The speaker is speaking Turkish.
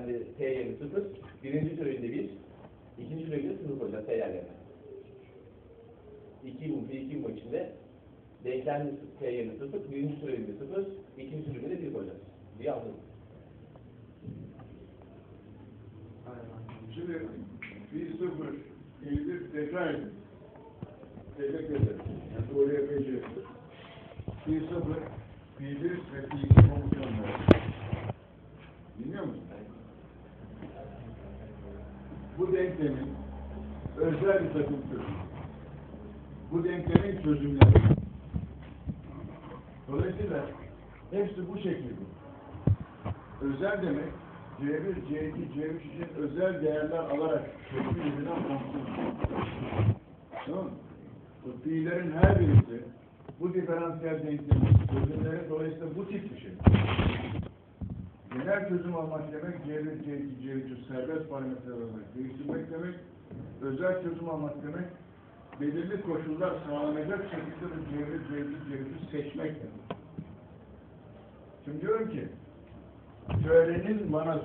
denklemli t yerine 0, birinci türevinde 1, ikinci türevinde 0 koyacağız t yerlerine. 2 bu, 2 bu içinde denklemli t yerine 0, birinci türevinde 0, ikinci türevinde 1 koyacağız. diye anladım. Şimdi bir sıfır iyidir tekrar edin. Teşekkür ederim. Yani yapacağız. Bir sıfır bir bir ve bir iki Bu denklemin özel bir takım çözümü. Bu denklemin çözümleri. Dolayısıyla hepsi bu şekilde. Özel demek C1, C2, C3 için özel değerler alarak teşkil edilen fonksiyon. Tamam mı? Fiillerin her birisi bu diferansiyel denklemin çözümleri dolayısıyla bu tip bir şey. Genel çözüm almak demek C1, C2, C3'ü serbest parametre olarak değiştirmek demek. Özel çözüm almak demek belirli koşullar sağlanacak şekilde bu C1, C2, C3'ü seçmek demek. Şimdi diyorum ki söylenin bana